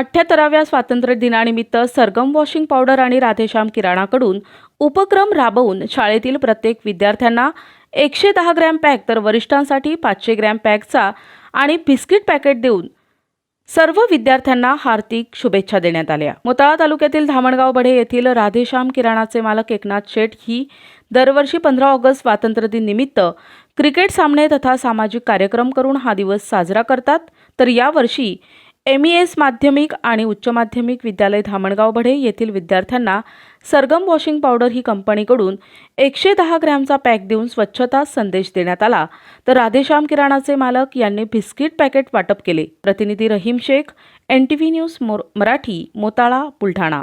अठ्ठ्याहत्तराव्या स्वातंत्र्य दिनानिमित्त सरगम वॉशिंग पावडर आणि राधेश्याम किराणाकडून उपक्रम राबवून शाळेतील प्रत्येक विद्यार्थ्यांना एकशे दहा ग्रॅम पॅक तर वरिष्ठांसाठी पाचशे ग्रॅम पॅकचा आणि बिस्किट पॅकेट देऊन सर्व विद्यार्थ्यांना हार्दिक शुभेच्छा देण्यात आल्या. मोताळा तालुक्यातील धामणगाव बढे येथील राधेश्याम किराणाचे मालक एकनाथ शेठ ही दरवर्षी पंधरा ऑगस्ट स्वातंत्र्य दिन निमित्त क्रिकेट सामने तथा सामाजिक कार्यक्रम करून हा दिवस साजरा करतात. तर यावर्षी एम ई एस माध्यमिक आणि उच्च माध्यमिक विद्यालय धामणगाव बढे येथील विद्यार्थ्यांना सरगम वॉशिंग पावडर ही कंपनीकडून एकशे दहा ग्रॅमचा पॅक देऊन स्वच्छता संदेश देण्यात आला. तर राधेश्याम किराणाचे मालक यांनी बिस्किट पॅकेट वाटप केले. प्रतिनिधी Rahim Shaikh N T V news more Marathi Motala Buldhana.